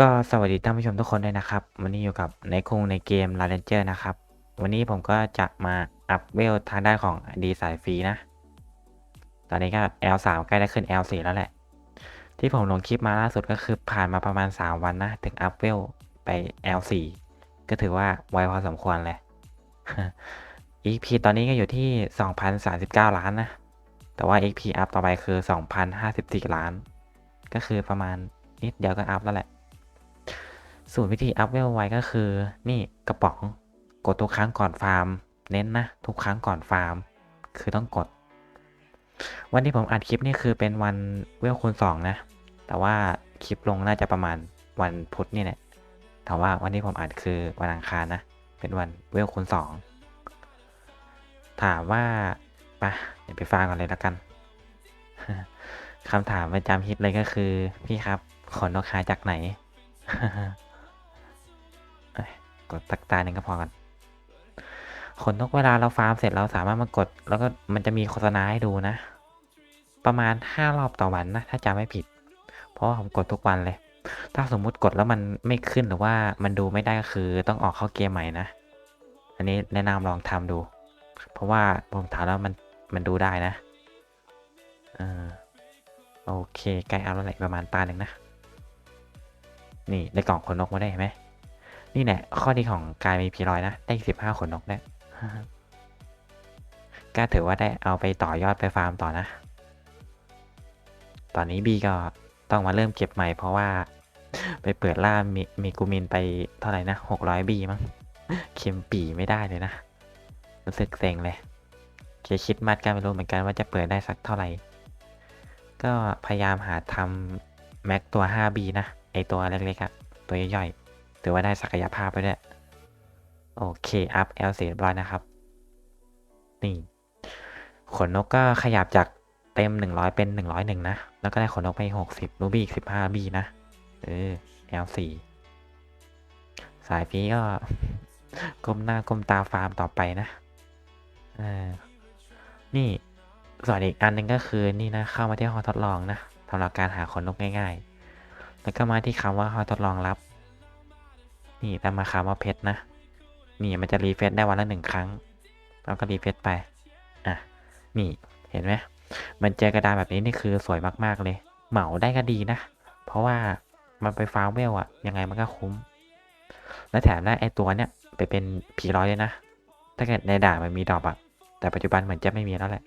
ก็สวัสดีท่านผู้ชมทุกคนด้วยนะครับ วันนี้อยู่กับในคงในเกม l a เ e นเจอร์นะครับ วันนี้ผมก็จะมาอัพเวลทางด้านของดีสายฟรีนะ ตอนนี้ก็ L3 ใกล้ได้ขึ้น L4 แล้วแหละ ที่ผมลงคลิปมาล่าสุดก็คือผ่านมาประมาณ 3 วันนะ ถึงอัพเวลไป L4 ก็ถือว่าไวพอสมควรเลย EP ตอนนี้ก็อยู่ที่ 2,039 ล้านนะ แต่ว่า XP อัพต่อไปคือ 2,054 ล้าน ก็คือประมาณนิดเดียวก็อัพแล้วแหละ ส่วนวิธีอัพเวลไว้ก็คือ นี่กระป๋อง กดทุกครั้งก่อนฟาร์ม เน้นนะ ทุกครั้งก่อนฟาร์ม คือต้องกด วันที่ผมอัดคลิปนี่คือเป็นวันเวลคูณสองนะ แต่ว่าคลิปลงน่าจะประมาณวันพุธนี่แหละแต่ว่าวันที่ผมอัดคือวันอังคารนะ เป็นวันเวลคูณสองถามว่าปะเดี๋ยวไปฟังกันเลยแล้วกันคำถามประจำฮิตเลยก็คือ พี่ครับขนนกหาจากไหน กดตักตาหนึ่งก็พอกันขนนกเวลาเราฟาร์มเสร็จเราสามารถมากด แล้วก็มันจะมีโฆษณาให้ดูนะ ประมาณห้ารอบต่อวันนะ ถ้าจำไม่ผิด เพราะว่าผมกดทุกวันเลย ถ้าสมมุติกดแล้วมันไม่ขึ้นหรือว่ามันดูไม่ได้ก็คือต้องออกเข้าเกมใหม่นะ อันนี้แนะนำลองทำดู เพราะว่าผมถามแล้วมันมันดูได้นะอโอเคใกล้เอาแล้วแหละประมาณตาหนึ่งนะ นี่ได้กล่องขนนกมาได้ไหม นี่แหละข้อดีของการมีพีรอยนะ ได้สิบห้าขนนกได้ก็ถือว่าได้เอาไปต่อยอดไปฟาร์มต่อนะ ตอนนี้บีก็ต้องมาเริ่มเก็บใหม่เพราะว่า ไปเปิดล่ามีมีกูมินไปเท่าไหร่นะหกร้อยบีมั้งเข็มปีไม่ได้เลยนะ รู้สึกเซ็งเลยเคคิดมัดกันไม่รู้เหมือนกันว่าจะเปิดได้สักเท่าไหร่ ก็พยายามหาทำแม็กตัว 5B นะ ไอตัวเล็กๆอะตัวย่อยๆ ถือว่าได้ศักยภาพไปด้วย โอเค อัพ L เรียบร้อยนะครับ นี่ ขนนกก็ขยับจากเต็ม 100 เป็น 101 นะ แล้วก็ได้ขนนกไป 60 รูบี้อีก 15B นะ เออ L4 สายฟีก็ ก้มหน้า ก้มตาฟาร์มต่อไปนะเออนี่ส่วนอีกอันหนึงก็คือนี่นะ เข้ามาที่ห้องทดลองนะสำหรับการหาขนนกง่าย ๆ แล้วก็มาที่คำว่าห้องทดลองรับ นี่ตามมาคำว่าเพชรนะ นี่มันจะรีเฟซได้วันละหนึ่งครั้งแล้วก็รีเฟซไป อะ นี่เห็นไหมมันเจอกระดานแบบนี้นี่คือสวยมากๆเลย เหมาได้ก็ดีนะ เพราะว่ามันไปฟาร์มเวลอะยังไงมันก็คุ้ม และแถมได้ไอตัวเนี้ยไปเป็นผีร้อยเลยนะ ถ้าเกิดในด่านมันมีดอปอะแต่ปัจจุบันเหมือนจะไม่มีแล้วแหละ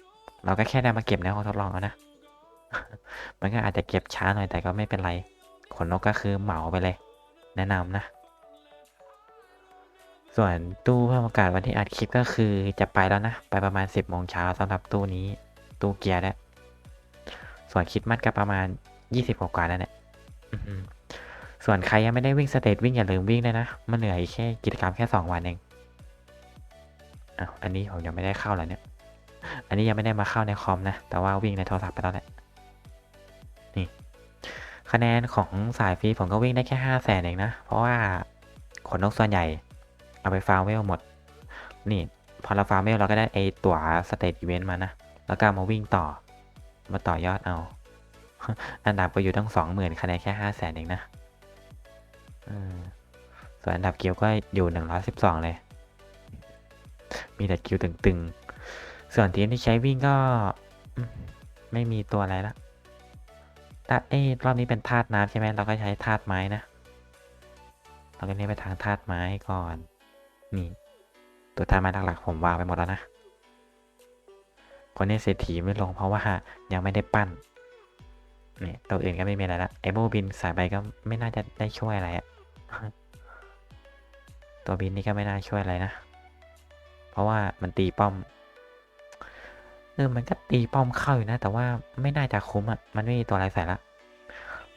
เราก็แค่ได้มาเก็บในห้องทดลองเอานะ มันก็อาจจะเก็บช้าหน่อยแต่ก็ไม่เป็นไร ขนนกก็คือเหมาไปเลย แนะนำนะ ส่วนตู้เพิ่มโอกาสวันที่อัดคลิปก็คือจะไปแล้วนะ ไปประมาณ 10โมงเช้าสำหรับตู้นี้ ตู้เกียร์เนี่ยส่วนคิดมัดก็ประมาณ 20 กว่าๆนั่นแหละส่วนใครยังไม่ได้วิ่งสเตจวิ่งอย่าลืมวิ่งเลยนะ มันเหนื่อยแค่กิจกรรมแค่ 2 วันเองอ้าวอันนี้ผมยังไม่ได้เข้าแล้วเนี่ย อันนี้ยังไม่ได้มาเข้าในคอมนะ แต่ว่าวิ่งในโทรศัพท์ไปแล้วแหละ นี่ คะแนนของสายฟรีผมก็วิ่งได้แค่ห้าแสนเองนะ เพราะว่าขนนกส่วนใหญ่ เอาไปฟาร์มเวลหมด นี่พอเราฟาร์มเวลเราก็ได้ไอตั๋วสเตจอีเวนต์มานะ แล้วก็มาวิ่งต่อ มาต่อยอดเอา อันดับก็อยู่ตั้งสองหมื่นคะแนนแค่ห้าแสนเองนะส่วนอันดับกิลด์ก็อยู่หนึ่งร้อยสิบสองเลย มีแต่กิลด์ตึงๆ ส่วนทีมที่ใช้วิ่งก็ไม่มีตัวอะไรละธาตุเอ้รอบนี้เป็นธาตุน้ำใช่ไหมเราก็ใช้ธาตุไม้นะ เราก็เน้นไปทางธาตุไม้ก่อน นี่ ตัวธาไม้หลักๆผมวางไปหมดแล้วนะ คนนี้เศรษฐีไม่ลงเพราะว่ายังไม่ได้ปั้นนี่ตัวอื่นก็ไม่มีอะไรละไอโบบินสายไปก็ไม่น่าจะได้ช่วยอะไรอะตัวบินนี่ก็ไม่น่าช่วยอะไรนะ เพราะว่ามันตีป้อมเออมันก็ตีป้อมเข้าอยู่นะ แต่ว่าไม่น่าจะคุ้มอะ่ะ มันไม่มีตัวอะไรใส่ละ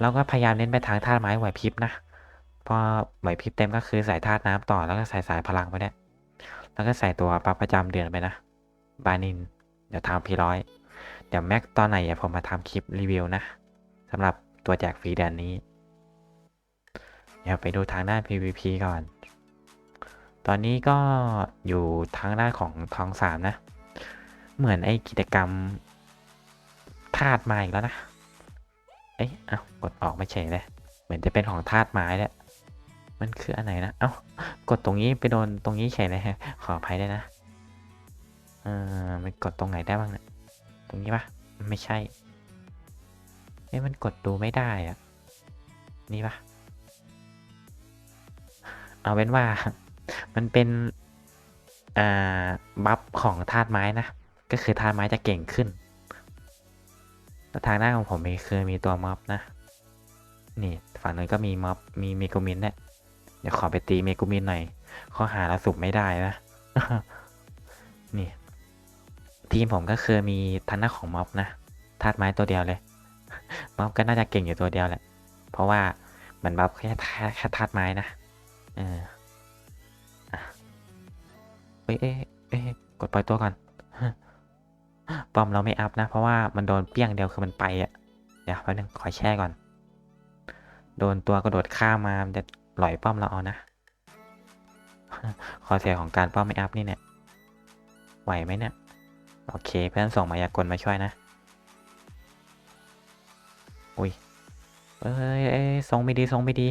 แล้วก็พยายามเน้นไปทางธาไม้ไหวพริบนะ พอไหวพริบเต็มก็คือใส่ธาตุน้ำต่อแล้วก็ใส่สายพลังไปเนี่ยแล้วก็ใส่ตัวปรับประจำเดือนไปนะ บานิน เดี๋ยวทำพีร้อย เดี๋ยวแม็กตอนไหนเดี๋ยวผมมาทำคลิปรีวิวนะสำหรับตัวแจกฟรีเดือนนี้ เดี๋ยวไปดูทางด้าน PVP ก่อน ตอนนี้ก็อยู่ทางด้านของทองสามนะ เหมือนไอ้กิจกรรมธาตุมาอีกแล้วนะ เอ๊ะอ้าวกดออกไม่เฉยเลย เหมือนจะเป็นของธาตุไม้แหละ มันคืออันไหนนะ เอ้า กดตรงนี้ไปโดนตรงนี้เฉยเลยฮะ ขออภัยด้วยนะ เออมันกดตรงไหนได้บ้างเนี่ย ตรงนี้ปะไม่ใช่ เอ้ยมันกดดูไม่ได้อะนี่ปะเอาเป็นว่า มันเป็น อ่า บัฟของธาตุไม้นะ ก็คือธาตุไม้จะเก่งขึ้นแล้วทางหน้านของผมมีคือมีตัวม็อบนะ นี่ ฝั่งนู้นก็มีม็อบ มีเมกูมินเนี่ย เดี๋ยวขอไปตีเมกูมินหน่อยข้อหาเราสุบไม่ได้นะ นี่ ทีมผมก็คือมีทันน้าของม็อบนะธาตุไม้ตัวเดียวเลย ม็อบก็น่าจะเก่งอยู่ตัวเดียวแหละ เพราะว่ามันบัฟแค่แค่แค่ธาตุไม้นะ เอออะเอ้ยเอ้ยเอ้ยกดปล่อยตัวก่อนปอมเราไม่อัพนะ เพราะว่ามันโดนเปี้ยงเดียวคือมันไปอะ เดี๋ยวแป๊บนึงขอแช่ก่อน โดนตัวกระโดดข้ามมาจะ หลอยป้อมเราเอานะขอเสียของการป้อมไม่อัพนี่เนี่ย ไหวไหมเนี่ย โอเคเพื่อนส่งมายากลมาช่วยนะ อุ้ยเอ้ยเอ้ยทรงไม่ดีทรงไม่ดี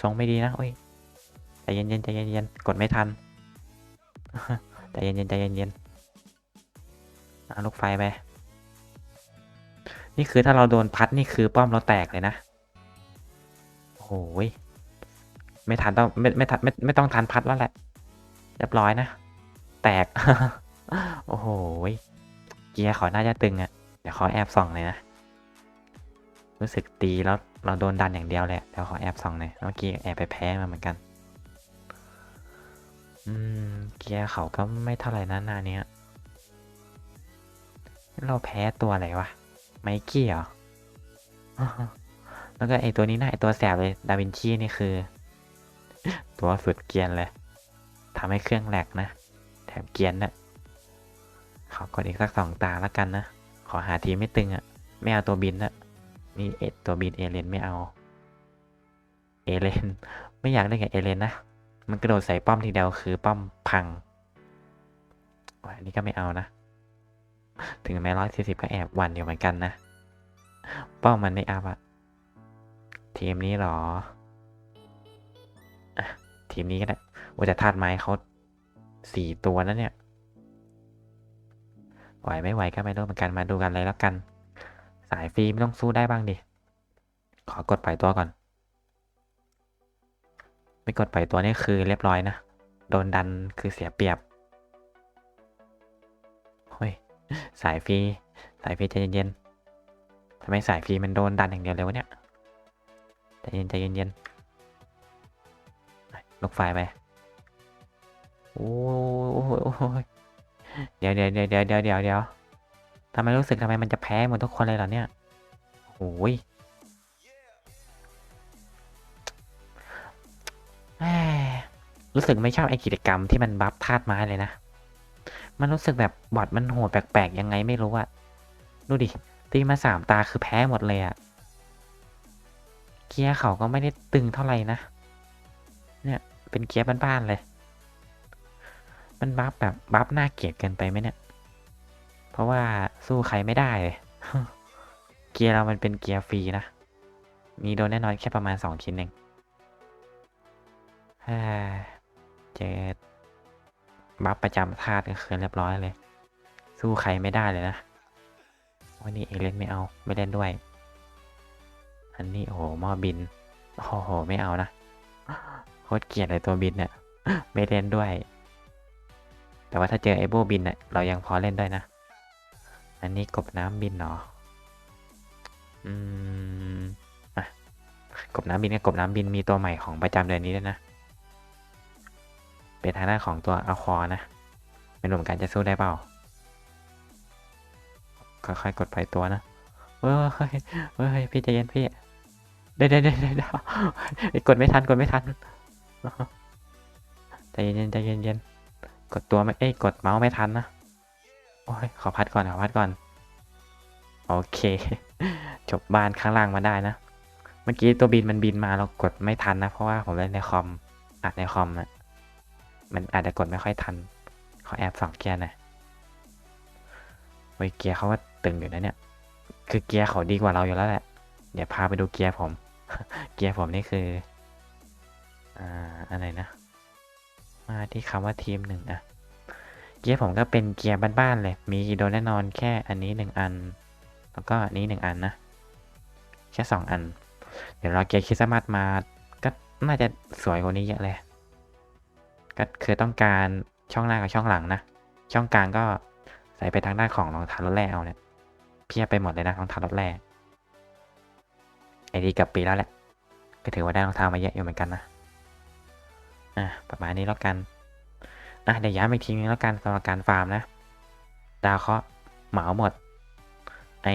ทรงไม่ดีนะอุ้ยใจเย็นๆใจเย็นๆกดไม่ทันใจเย็นๆใจเย็นๆเอาลูกไฟไป นี่คือถ้าเราโดนพัดนี่คือป้อมเราแตกเลยนะ หยไม่ทันต้องไม่ไม่ทันไม่ไม่ต้องทันพัดแล้วแหละ เรียบร้อยนะ แตก โอ้โหเกียร์เขาน่าจะตึงอะ่ะ เดี๋ยวขอแอบส่องเลยนะ รู้สึกตีแล้วเราโดนดันอย่างเดียวแหละเดี๋ยวขอแอบส่องหน่อยเมื่อกี้แอบไปแพ้มาเหมือนกัน อืม เกียร์เขาก็ไม่เท่าไหร่นะหน้าเนี้ยเราแพ้ตัวอะไรวะ ไมกี้เหรอ แล้วก็ไอตัวนี้นะไอตัวแสบเลยดาวินชีนี่คือ ตัวสุดเกียนเลยทำให้เครื่องแหลกนะ แถมเกียนนะ่ะขอกดอีกสักสองตาแล้วกันนะ ขอหาทีไม่ตึงอะ่ะ ไม่เอาตัวบินนะนี่เอ็ดตัวบินเอเลนไม่เอา เอเลน ไม่อยากเล่นกับเอเลนนะ มันกระโดดใส่ป้อมทีเดียวคือป้อมพังอันนี้ก็ไม่เอานะ ถึงแม้ร้อยสี่สิบก็แอบวันอยู่เหมือนกันนะ ป้อมมันไม่อัพอะ ทีมนี้หรออทีมนี้ก็ได้ว่าจะธาตุไม้เขาสี่ตัวแล้วเนี่ย ไหวไม่ไหวก็ไม่รู้เหมือนกันมาดูกันเลยแล้วกัน สายฟรีไม่ต้องสู้ได้บ้างดิ ขอกดปล่อยตัวก่อน ไม่กดปล่อยตัวนี่คือเรียบร้อยนะ โดนดันคือเสียเปรียบเฮ้ยสายฟรีสายฟรีใจเย็นๆทำไมสายฟรีมันโดนดันอย่างเดียวเลยวะเนี่ย เย็นใจเย็นๆลกไฟไป โอ้ยเดี๋ยวเดี๋ยวเดี๋ยวเดี๋ยวเดี๋ยวเดี๋ยวเดี๋ยวทำไมรู้สึกทำไมมันจะแพ้หมดทุกคนเลยเหรอเนี่ยโอ้ยรู้สึกไม่ชอบไอ้กิจกรรมที่มันบัฟธาตุไม้เลยนะ มันรู้สึกแบบบอดมันโหดแปลกๆยังไงไม่รู้อะดูดิ ตีมาสามตาคือแพ้หมดเลยอะ กียร์เขาก็ไม่ได้ตึงเท่าไหร่นะ เนี่ยเป็นเกียร์บ้านๆเลย มันบัฟแบบบัฟหน้าเกลียดเกินไปไหมเนี่ย เพราะว่าสู้ใครไม่ได้เลย เกียร์เรามันเป็นเกียร์ฟรีนะ มีโดนแน่นอนแค่ประมาณสองชิ้นเองเจอบัฟประจำธาตุก็คือเรียบร้อยเลย สู้ใครไม่ได้เลยนะวันนี้เอเลนไม่เอาไม่เล่นด้วย อันนี้โอ้โหหม้อบิน โอ้โห ไม่เอานะโคตรเกลียดเลยตัวบินเนี่ยไม่เล่นด้วย แต่ว่าถ้าเจอไอโบบินเนี่ยเรายังพอเล่นด้วยนะ อันนี้กบน้ำบินเนาะอืมอะกบน้ำบินกับกบน้ำบินมีตัวใหม่ของประจำเดือนนี้ด้วยนะ เป็นทางด้านของตัวอาคอนะเป็นหนุ่มกันจะสู้ได้เปล่าค่อยๆกดไปตัวนะเฮ้ยเฮ้ยเฮ้ยพี่ใจเย็นพี่ เดี๋ยวเดี๋ยวเดี๋ยวเด้กดไม่ทันกดไม่ทันใจเย็นใจเย็นๆกดตัวไม่เอ้ยกดเมาส์ไม่ทันนะโอ้ยขอพัดก่อนขอพัดก่อนโอเคจบบ้านข้างล่างมาได้นะ เมื่อกี้ตัวบินมันบินมาเรากดไม่ทันนะ เพราะว่าผมเล่นในคอมอัดในคอมนะมันอาจจะกดไม่ค่อยทัน ขอแอบสองเกียร์หน่อยเฮ้ยเกียร์เขาว่าตึงอยู่นะเนี่ย คือเกียร์เขาดีกว่าเราอยู่แล้วแหละ เดี๋ยวพาไปดูเกียร์ผม เกียร์ผมนี่คือ อ่า อะไรนะ มาที่คำว่าทีมหนึ่งอะเกียร์ผมก็เป็นเกียร์บ้านๆเลย มีโดนแน่นอนแค่อันนี้หนึ่งอัน แล้วก็อันนี้หนึ่งอันนะ แค่สองอัน เดี๋ยวรอเกียร์คริสต์มาสมา ก็น่าจะสวยกว่านี้เยอะเลย ก็คือต้องการช่องหน้ากับช่องหลังนะ ช่องกลางก็ใส่ไปทางด้านของรองเท้ารถแร่เอาเนี่ย เพียบไปหมดเลยนะรองเท้ารถแร่ ดีกับปีแล้วแหละ ก็ถือว่าได้รองเท้ามาเยอะอยู่เหมือนกันนะอะประมาณนี้แล้วกันอะเดี๋ยวย้ำอีกทีนึงแล้วกันสำหรับการฟาร์มนะ ดาวเคราะห์เหมาหมด ไอ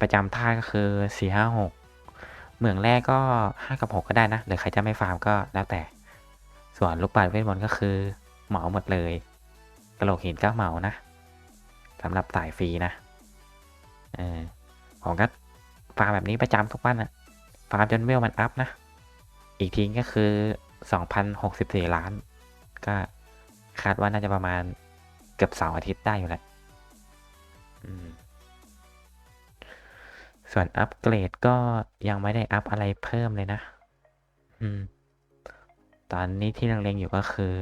ประจำท่าก็คือสี่ห้าหกเหมืองแรกก็ห้ากับหกก็ได้นะ หรือใครจะไม่ฟาร์มก็แล้วแต่ ส่วนลูกปัดเวทมนต์ก็คือเหมาหมดเลย กระโหลกหินก็เหมานะสำหรับสายฟรีนะ เออผมก็ฟาร์มแบบนี้ประจำทุกวันอะ ฟาร์มจนเวลมันอัพนะ อีกทีก็คือ 2,064 ล้าน ก็คาดว่าน่าจะประมาณเกือบเสาร์อาทิตย์ได้อยู่แหละส่วนอัปเกรดก็ยังไม่ได้อัพอะไรเพิ่มเลยนะ อืม ตอนนี้ที่เล็งๆอยู่ก็คือ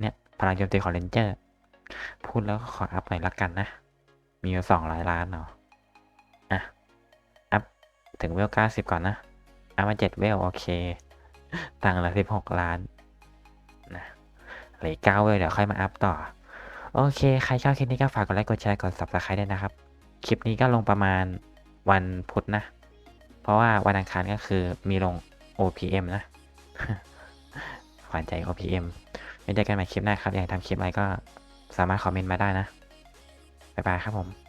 เนี่ย พลังโจมตีของเรนเจอร์ พูดแล้วก็ขออัพหน่อยละกันนะ มีอยู่สองร้อยล้านเนาะอะ อัพถึงเวลเก้าสิบก่อนนะ อัพมาเจ็ดเวลโอเค ตังค์ละสิบหกล้านนะเหลือเก้าเวลเดี๋ยวค่อยมาอัพต่อ โอเค ใครชอบคลิปนี้ก็ฝากกดไลค์กดแชร์กด subscribe ด้วยนะครับ คลิปนี้ก็ลงประมาณวันพุธนะ เพราะว่าวันอังคารก็คือมีลง OPM นะขวัญใจ OPM ไว้เจอกันใหม่คลิปหน้าครับ อยากทำคลิปอะไรก็สามารถคอมเมนต์มาได้นะ บ๊ายบายครับผม